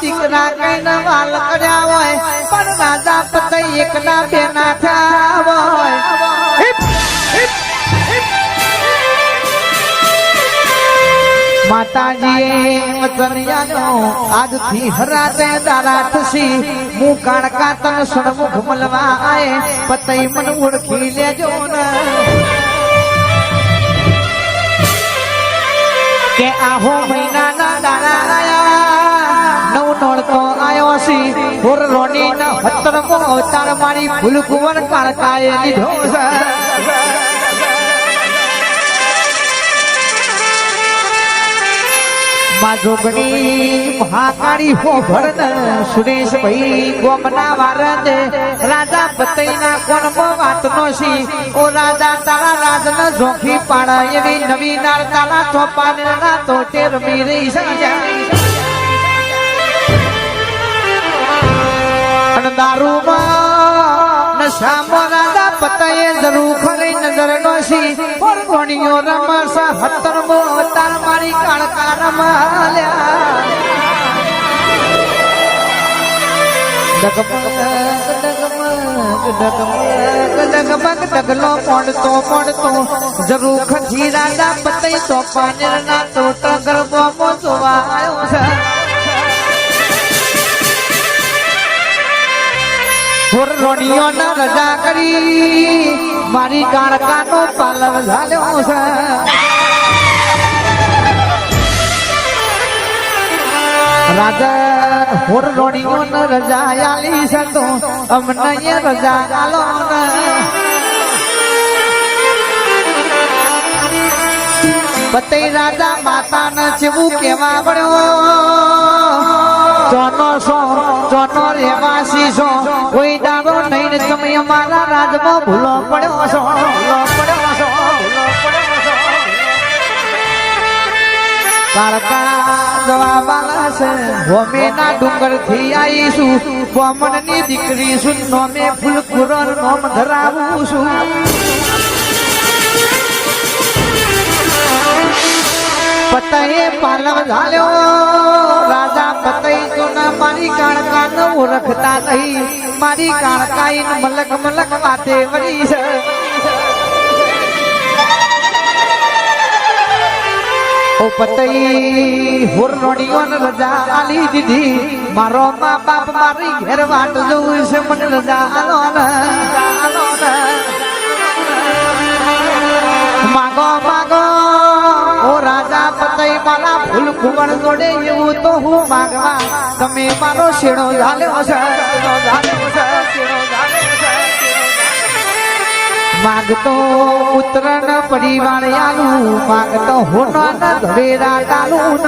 કઈ ના વાલ કર્યા હોય પણ રાજા પતય એક ના બે ના થયા હોય. Hip, hip, hip. માતાજીએ વચનિયાનો આજથી હરાતે દારા થશી. હું કાણકા તન સણમુખ મલવા આય પતઈ મન ઓળખી લેજો ને. કે આહો મહિનાના દાડા નોળતો આયો સી હોર રોની ના હતરમો અવતાર મારી ફૂલ કુવર કાળકાએ લીધો છે. માં જોગણી મહાકાળી હો ભરણ સુરેશ ભાઈ ગોમના વારદ, રાજા પતઈના કોણમાં વાતનો સી ઓ રાજા, તારા રાજન જોખી પાડા એવી નવી નાર તારા ચોપાને ના તો તે રમી રહી સજા દારૂમાં નશામાં રાજા પતઈએ જરૂર ખરી નજર નોશી પર ગોણીઓ રમસા હતરમો અવતાર મારી કાળકા રમાલ્યા જરૂર ખજી રાજા પતઈ તો પાનેર ના તો ટગર બોમો જોવા આવ્યો છે રોણીઓ ના રજા કરી. મારી કાળકાનો પાલવ ઝાલ્યો છે. રાજા, હોર રોણીઓ ને રજા આલી છે તો અમને રજા આલો પતઈ રાજા માતા ને જેવું કેવા પડ્યો જોનો સો જોનો રેવાસી છો કોઈ દાડો નહીં તમે અમારા રાજમાં ભૂલો પડ્યો છો ભૂલો પડ્યો છો છો કાળકા જવાબાલા છે હોમેના ડુંગર આવીશું કોમણ દીકરી છું નોમે ફૂલ નોમ ધરાવું છું પતયે પાલવ ઝાલ્યો. ઓળખતા નહીં. મારી કાળકાઈ મલક મલક વાતે વળી છે. ઓ પતઈ હુર નોડીઓ ને રજા આલી દીધી. મારો મા બાપ મારી ઘેર વાટ જોઉં છે, મને રજા આલો આલો માગો માગો. ઓ રાજા પતઈ મારા ફૂલ કુંવર જોડે એવું તો હું માગવા. તમે મારો શેણો ઝાલ્યો છે. માગતો ઉત્તરણ પરિવાર આલું માગતો હોના ધવેરા ડાલું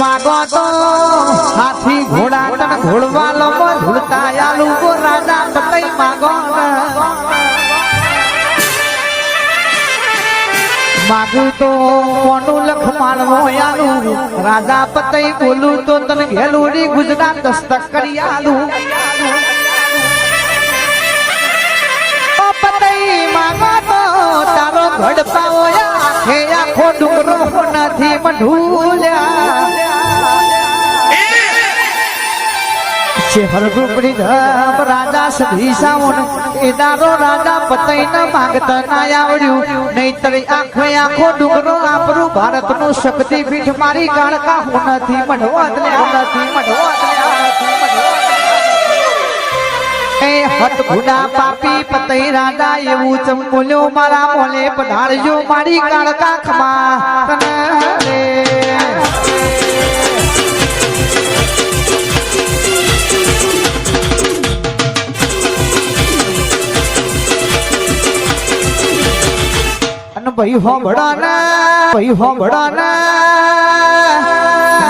માગો તો હાથી ઘોડા ઘોડવા લો ઝૂલતા આલું ગો રાજા પતઈ માગો માગું તો કોનું લખ માનવો આલું? રાજા પતઈ બોલું તો તને ઘેલુડી ગુજરાત દસ્તક કરી આલું. પતઈ માગો તો તારો ઘડપાવો આખે આખો ડુંગરો નથી મઢુલ્યા ધમ રાજા સાવણ રાજા પતઈ ન માંગતા ના આવડ્યું. નહીતર આખે આખો ડુંગરો ભારતનું શક્તિ પીઠ મારી કાળકા એ હત પાપી પતઈ રાજા એવું ચમકોલ્યો મારા મોલે પધારજો મારી કાળકા ખમા તને ભાઈ હો બડાના ભાઈ હો બડાના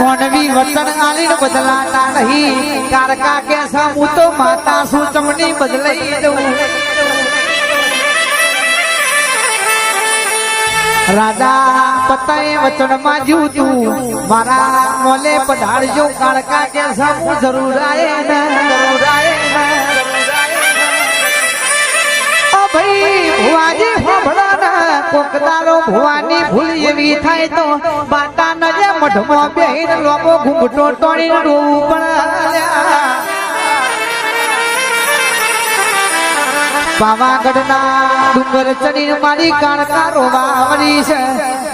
મોનવી વતન આલીને બદલાતા નહીં. કારકા કે હું તો માતા શું ચમની બદલાઈ દઉં. રાધા પતાએ વચનમાં જીવતું. મારા મોલે પધારજો કાળકા કે હું જરૂર આયે ને, જરૂર આયે ને. ઓ ભાઈ ભુવાજી કોકદારો ભવાની ભૂલ એવી થાય તો બાટા નજે મઢમાં બેહીને લોકો ઘૂંઘટો ટોળીને રોવું પણ પાવાગઢના ડુંગર ચડી મારી કાણકારો વાવરી છે.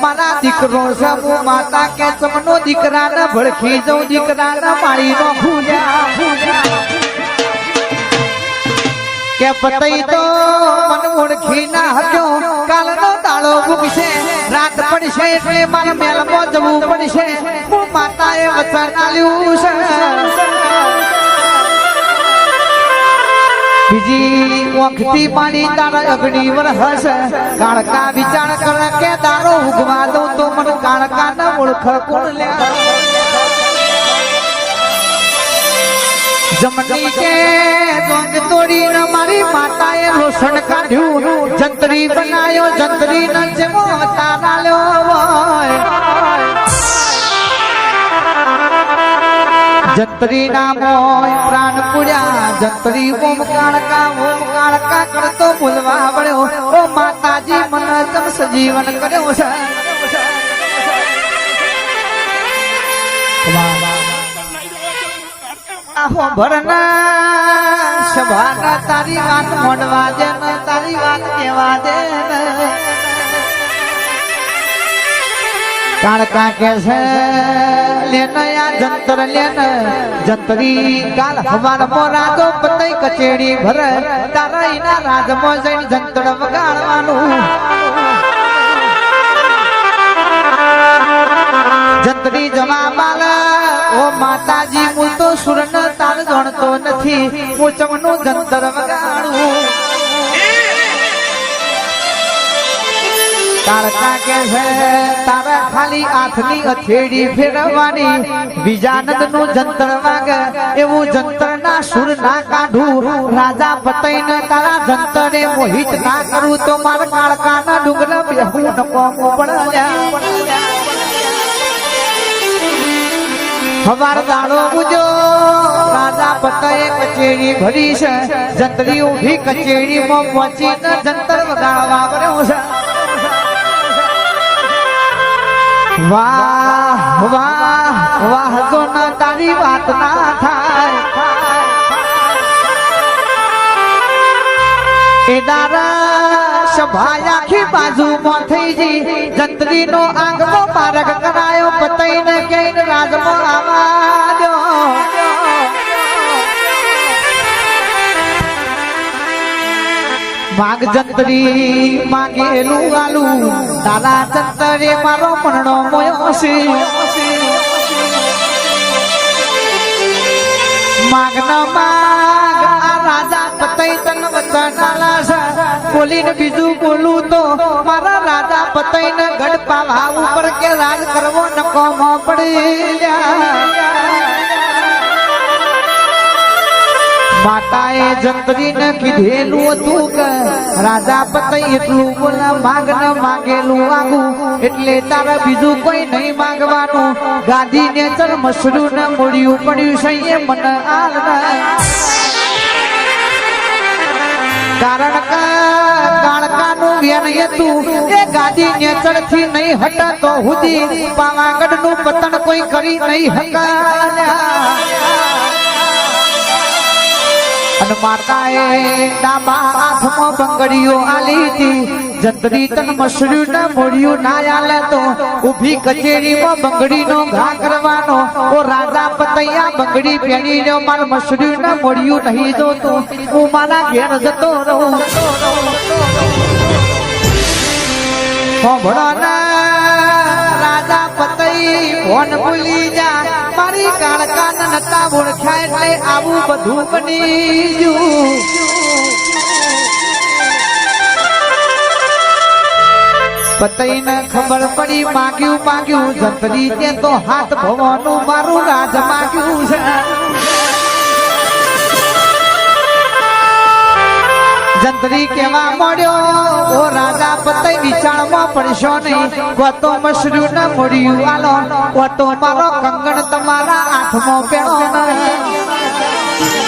મારા દીકરો છે, હું માતા કે ચમનો દીકરાને ભડકી જઉં, દીકરાને મારી નો કે પતઈ તો મન ઓળખી ના હક્યો કાલનો દાડો ઉગશે રાત પડશે એટલે મારા મેલમાં જવું પડશે હું માતાએ વચન આલ્યું છે. બીજી વખતી પાણી તારા અગ્નિ વરહસ કાળકા વિચાર કર કે તારો ઉગવા દઉં તો મને કાળકા ના ઓળખ કોણ લે? જમણી કે દોંગ તોડીને મારી માતાએ લોસણ કાઢ્યું. જંતરી બનાયો, જંતરી ન જેવો તારા લ્યો જંતરી નામોય પ્રાણ પુડ્યા જંતરી ઓમ કાળકા ઓમ કાળકા કરતો બોલવા વળ્યો. ઓ માતાજી મન જમ સજીવન કર્યો છે. આહો ભરના સભાના તારી વાત મળવા દે ને તારી વાત કેવા દે કાળકા કે છે જંતર લેન, જંતરી કાલ હવાર મોરાજો પતઈ કચેડી ભર, તારા ઇના રાજમાં જઈને જંતર વગાડવાનું. જંતરી જમા માલા ઓ માતાજી નથી હું જંતર વગાડું તારકા કે છે, તારા ખાલી હાથની અથેડી ફેરવવાની. બીજાનંદનું જંતર વાગે, એવું જંતર ના સુર ના કાઢું. રાજા પતઈ ને તારા જંતરે મોહિત ના કરું, તો મારા કાળકા ના ડુંગર બેહું નકો પડ્યા હવાર દાડો મુજો પતએ કચેરી ભરી છે? જંતરી ઊભી કચેરીમાં પહોંચીને જંતર વગાડવા પડ્યો છે. વાહ વાહ વાહ, જો ના તારી વાત ના થાય. એ દારા સભા આખી બાજુમાં થઈ જી જંત્રી નો આંગમો પારક કરાયો પતઈ ને કઈ રાજમાં આવા. માગ જંતરી માગેલું આલું તારા જંતરે મારો મરણો મોયો છે. માગ આ રાજા પતઈ તન વચન આલા છે. બોલીને બીજું બોલું તો, મારા રાજા પતઈ ને ગઢ પાવા ઉપર કે રાજ કરવો નકો મો પડી માતાએ જંત્રીને કીધેલું હતું કે, રાજા પતઈ એટલું બોલા માગ ન માગેલું આગું એટલે તારે બીજું કોઈ નહીં માંગવાનું. ગાદી ને ચલ મસરું ને મૂળ્યું પડ્યું છે મન આલ કારણ કે કાળકાનું વ્યન હતું એ ગાદી ને ચડથી નહીં હટાતો હુદી પાવાગઢનું પતન કોઈ કરી નહીં હકા અને માતાએ ડાબા હાથમાં બંગડીઓ તન મસર્યું ને ના આલે કચેરીમાં બંગડીનો ઘા કરવાનો. ઓ રાજા પતૈયા, બંગડી પહેરીને માર મસર્યું ને મોડ્યું નહીં જોતો. હું પતઈ ફોન ભૂલી જા. મારી કાળકા નતા ઓળખ્યા એટલે આવું બધું બની ગયું. પતઈને ખબર પડી, માગ્યું માગ્યું જંતરી તે તો હાથ ભવાનું મારું રાજ માગ્યું છે. જંતરી કેવા મળ્યો? ઓ રાજા, પતઈ વિચારમાં પડશો નહીં. ગોતો મશરૂ ન મળ્યું આલો. ગોતો મારો કંગણ તમારા હાથમાં પેણો નહીં.